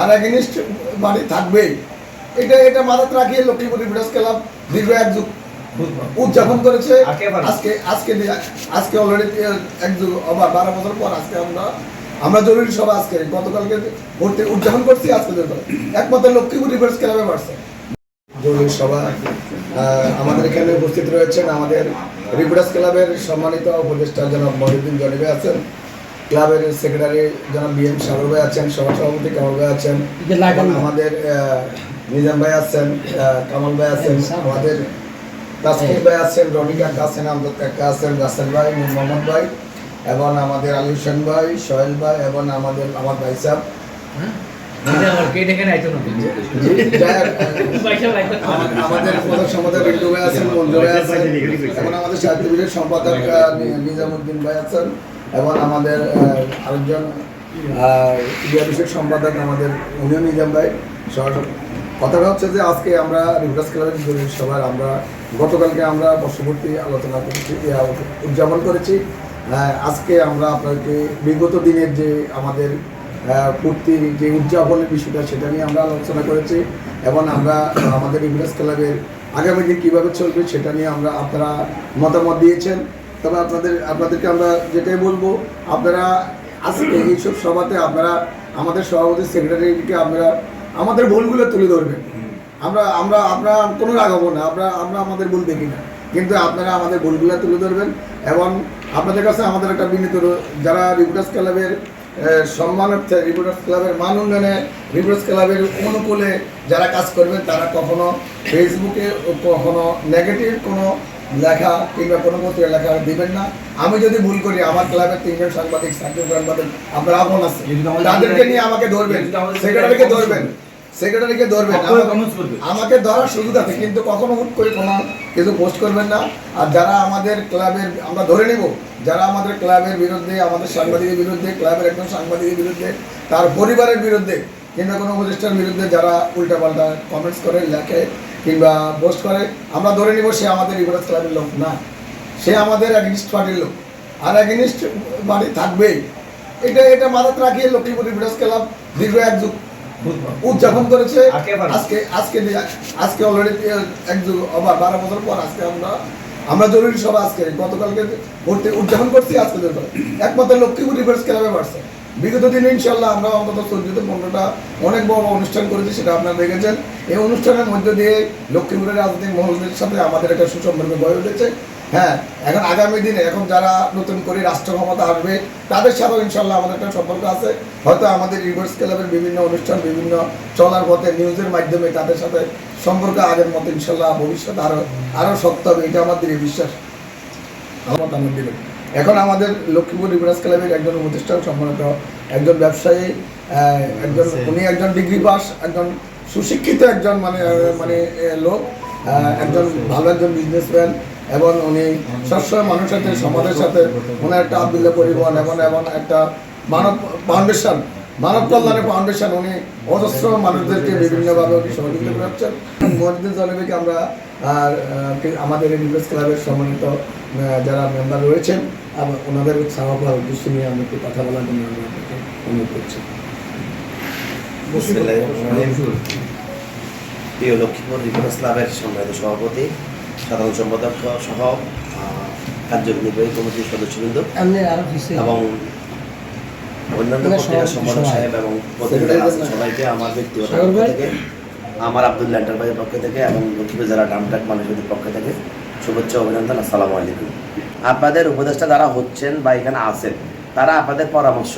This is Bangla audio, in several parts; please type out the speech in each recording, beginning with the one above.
আর এগেনিস্ট বাড়ি থাকবেই। এটা এটা মাথাতে রাখিয়ে লক্ষ্মীপুর রিভিডার্স ক্লাব দীর্ঘ এক যুগ উদযাপন করেছে। আজকে আজকে আজকে অলরেডি এক যুগ আবার বারো বছর পর আজকে আমরা আমরা জরুরি সভা আজকে। গতকালকে ভর্তি উদযাপন করছি আজকে। একমাত্র লক্ষ্মীপুর রিভার্স ক্লাবে বাড়ছে। জরুরি সভা আহ, আমাদের এখানে উপস্থিত রয়েছেন আমাদের রিভিডার্স ক্লাবের সম্মানিত উপদেষ্টা জনাব মহিউদ্দিন জনিবে আছেন। ক্লাবের সেক্রেটারি জনাব বি এম সাগর ভাই আছেন সভা সভাপতি কামাল ভাই আছেন আমাদের নিজাম ভাই আছেন কামাল ভাই আছেন আমাদের তাসকির ভাই আছেন রনি কাকা আছেন আমজাদ কাকা আছেন রাসেল ভাই নূর মোহাম্মদ ভাই এবং আমাদের আলী হোসেন ভাই সোহেল ভাই এবং আমাদের আমার ভাই সাহেব হোক, আমা- আমাদের প্রধান সম্পাদক রিন্টু ভাই আছেন মঞ্জু ভাই আছেন এবং আমাদের সাহিত্যবিদের সম্পাদক নিজামুদ্দিন ভাই আছেন। এবং আমাদের আরেকজন ক্রীড়া বিষয়ক সম্পাদক আমাদের উনিও নিজাম ভাই। কথাটা হচ্ছে যে আজকে আমরা রিভার্স ক্লাবের জরুরি সভার আমরা গতকালকে আমরা বর্ষপূর্তি আলোচনা করেছি উদযাপন করেছি। আজকে আমরা আপনাকে বিগত দিনের যে আমাদের পূর্তির যে উদযাপনের বিষয়টা সেটা নিয়ে আমরা আলোচনা করেছি এবং আমরা আমাদের ইংরেজ ক্লাবের আগামী দিন কীভাবে চলবে সেটা নিয়ে আমরা আপনারা মতামত দিয়েছেন। তবে আপনাদের, আপনাদেরকে আমরা যেটাই বলব, আপনারা আজকে এইসব সভাতে আপনারা, আমাদের সভাপতি, সেক্রেটারিকে আপনারা, আমাদের ভুলগুলো তুলে ধরবেন। আমরা আমরা আমরা কোনো রাগাবো না, আমরা আমরা আমাদের ভুল দেখি না। কিন্তু আপনারা আমাদের ভুলগুলো তুলে ধরবেন এবং আপনাদের কাছে আমাদের একটা বিনীত যারা রিপোর্টার্স ক্লাবের সম্মানার্থে রিপোর্টার্স ক্লাবের মান উন্নয়নে রিপোর্টার্স ক্লাবের অনুকূলে যারা কাজ করবেন, তারা কখনো ফেসবুকে কখনো নেগেটিভ কোনো লেখা কিংবা কোনো পত্রিকা লেখা দিবেন না। আমি যদি ভুল করি আমার ক্লাবের তিনজন সাংবাদিক চারজন সাংবাদিক আপনার আপন আছে তাদেরকে নিয়ে আমাকে ধরবেন। সেক্রেটারিকে ধরবেন। সেক্রেটারিকে ধরবেন। আমাকে- ধরার সুযোগ আছে কিন্তু কখনো হুট করে কোনো কিছু পোস্ট করবেন না। আর যারা আমাদের ক্লাবের আমরা ধরে নিব যারা আমাদের ক্লাবের বিরুদ্ধে আমাদের সাংবাদিকের বিরুদ্ধে ক্লাবের একজন সাংবাদিকের বিরুদ্ধে তার পরিবারের বিরুদ্ধে কিংবা কোনো প্রতিষ্ঠানের বিরুদ্ধে যারা উল্টাপাল্টা কমেন্টস করে লেখে কিংবা পোস্ট করে আমরা ধরে নিব সে আমাদের রিভার্স ক্লাবের লোক। না সে আমাদের অ্যাগনিস্ট পার্টির লোক। আর অ্যাগনিস্ট বাড়ি থাকবেই। এটা এটা মাথাতে রাখিয়ে লক্ষ্মীপুর রিভার্স ক্লাব দীর্ঘ এক যুগ উদযাপন করেছে। আজকে আজকে আজকে অলরেডি এক যুগ আবার বারো বছর পর আজকে আমরা আমরা জরুরি সভা আজকে। গতকালকে ভর্তি উদযাপন করছি আজকে একমাত্র লক্ষ্মীপুর রিভার্স ক্লাবে বাড়ছে। বিগত দিনে ইনশাল্লাহ আমরা অন্তত চোদ্দতে পনেরোটা অনেক বড় অনুষ্ঠান করেছি, সেটা আপনারা দেখেছেন। এই অনুষ্ঠানের মধ্যে দিয়ে লক্ষ্মীপুরের রাজনৈতিক মহলদের সাথে আমাদের একটা সুসম্পর্ক গড়ে উঠেছে। হ্যাঁ এখন আগামী দিনে এখন যারা নতুন করে রাষ্ট্র ক্ষমতা আসবে, তাদের সাথেও ইনশাল্লাহ আমাদের একটা সম্পর্ক আছে। হয়তো আমাদের রিভার্স ক্লাবের বিভিন্ন অনুষ্ঠান, বিভিন্ন চলার পথে নিউজের মাধ্যমে তাদের সাথে সম্পর্ক আগের মতো ইনশাল্লাহ ভবিষ্যতে আরও আরও শক্ত হবে, এটা আমাদের বিশ্বাস। আমার দিবেন। এখন আমাদের লক্ষ্মীপুর রিভার্স ক্লাবের একজন প্রতিষ্ঠান সম্মানিত একজন ব্যবসায়ী একজন উনি একজন ডিগ্রি পাস একজন সুশিক্ষিত একজন মানে মানে লোক একজন ভালো একজন বিজনেসম্যান এবং উনি সবসময় মানুষের সাথে সমাজের সাথে ওনার একটা আবদুল্লাহ পরিবহন এবং এবং একটা মানব ফাউন্ডেশন মানব কল্যাণের ফাউন্ডেশন উনি অজস্র মানুষদেরকে বিভিন্নভাবে উনি সহযোগিতা করছেন মসজিদ জনবিকে আমরা আর আমাদের এই ক্লাবের সম্মানিত যারা মেম্বার রয়েছেন আবার ওনাদের সাহায্য উদ্দেশ্য নিয়ে আমি একটু কথা বলার জন্য আমি আপনাকে অনুরোধ করছি। প্রিয় লক্ষ্মীপুর রিফারেন্স ক্লাবের সম্মানিত সভাপতি সাধারণ সম্পাদক সহ আহ, কার্যনির্বাহী কমিটির সদস্যবৃন্দ এবং অন্যান্য পত্রিকার সম্পাদক সাহেব এবং পত্রিকার সবাইকে আমার ব্যক্তিগত পক্ষ থেকে আমার আবদুল্লাহ এন্টারপ্রাইজের পক্ষ থেকে এবং লক্ষ্মীপুর জেলা ডামটাক মানুষের পক্ষ থেকে। শুভেচ্ছা, অভিনন্দন, আসসালামু আলাইকুম। আপনাদের উপদেষ্টা যারা হচ্ছেন বা এখানে আছেন, তারা আপনাদের পরামর্শ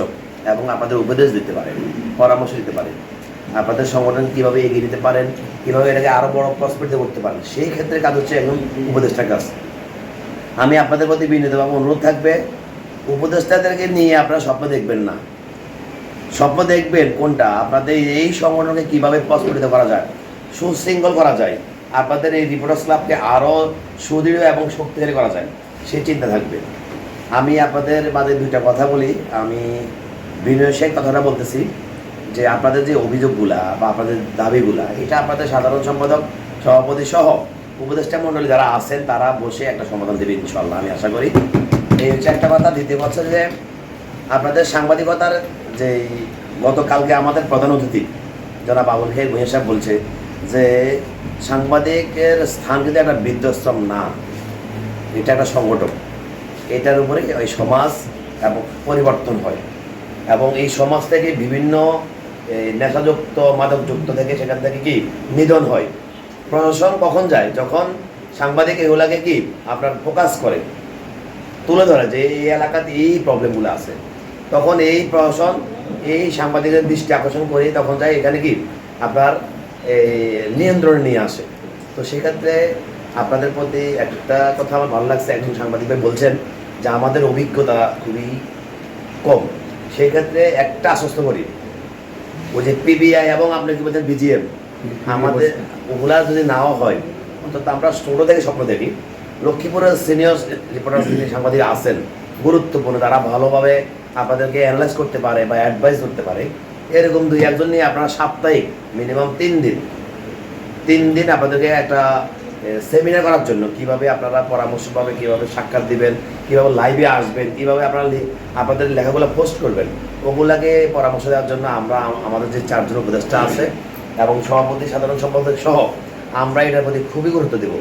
এবং আপনাদের উপদেশ দিতে পারেন পরামর্শ দিতে পারেন আপনাদের সংগঠন কীভাবে এগিয়ে নিতে পারেন, কীভাবে এটাকে আরও বড় প্রস্পেক্ট করতে পারেন, সেই ক্ষেত্রে কাজ হচ্ছে একজন উপদেষ্টার কাজ। আমি আপনাদের প্রতি বিনীতভাবে অনুরোধ থাকবে, উপদেষ্টাদেরকে নিয়ে আপনারা স্বপ্ন দেখবেন না। স্বপ্ন দেখবেন কোনটা? আপনাদের এই সংগঠনকে কীভাবে প্রস্ফুটিত করা যায়, সুশৃঙ্খল করা যায় আপনাদের এই রিপোর্টার্স ক্লাবকে আরও সুদৃঢ় এবং শক্তিশালী করা যায় সেই চিন্তা থাকবে। আমি আপনাদের মাঝে দুইটা কথা বলি। আমি বিনয় শেখ কথাটা বলতেছি যে আপনাদের যে অভিযোগগুলা বা আপনাদের দাবিগুলা, এটা আপনাদের সাধারণ সম্পাদক, সভাপতি সহ উপদেষ্টা মণ্ডলী যারা আছেন, তারা বসে একটা সমাধান দেবে ইনশাল্লাহ আমি আশা করি। এই হচ্ছে একটা কথা। দ্বিতীয় কথা যে আপনাদের সাংবাদিকতার যে গতকালকে আমাদের প্রধান অতিথি, জনাব আবুল হের ভূঁইয়া সাহেব বলছে যে সাংবাদিকের স্থান যদি একটা বৃদ্ধাশ্রম না, এটা একটা সংগঠন। এটার উপরে ওই সমাজ এবং পরিবর্তন হয়। এবং এই সমাজ থেকে বিভিন্ন নেশাযুক্ত, মাদকযুক্ত থেকে সেখান থেকে কি? নিধন হয়। প্রশাসন কখন যায়? যখন সাংবাদিক এগুলাকে কি? আপনার ফোকাস করে। তুলে ধরে যে এই এলাকাতে এই প্রবলেমগুলো আছে। তখন এই প্রশাসন, এই সাংবাদিকের দৃষ্টি আকর্ষণ করে তখন যায় এখানে কি? আপনার নিয়ন্ত্রণে নিয়ে আসে। তো সেক্ষেত্রে আপনাদের প্রতি একটা কথা আমার ভালো লাগছে। একজন সাংবাদিক ভাই বলছেন যে আমাদের অভিজ্ঞতা খুবই কম। সেই ক্ষেত্রে একটা আশ্বস্ত করি ওই যে পিবিআই এবং আপনি কি বলছেন বিজিএম আমাদের ওগুলা যদি নাও হয় অন্তত আমরা ছোটো থেকে স্বপ্ন দেখি। লক্ষ্মীপুরের সিনিয়র রিপোর্টার যিনি সাংবাদিক আছেন গুরুত্বপূর্ণ তারা ভালোভাবে আপনাদেরকে অ্যানালাইজ করতে পারে বা অ্যাডভাইস করতে পারে। এরকম দুই একজন নিয়ে আপনারা সাপ্তাহিক মিনিমাম তিন দিন। তিন দিন আপনাদেরকে একটা সেমিনার করার জন্য কীভাবে আপনারা পরামর্শ পাবে কীভাবে সাক্ষাৎ দিবেন, কীভাবে লাইভে আসবেন, কীভাবে আপনারা আপনাদের লেখাগুলো পোস্ট করবেন, ওগুলাকে পরামর্শ দেওয়ার জন্য আমরা, আমাদের যে চারজন উপদেষ্টা আছে এবং সভাপতি, সাধারণ সম্পাদক সহ, আমরা এটার প্রতি খুবই গুরুত্ব দেব।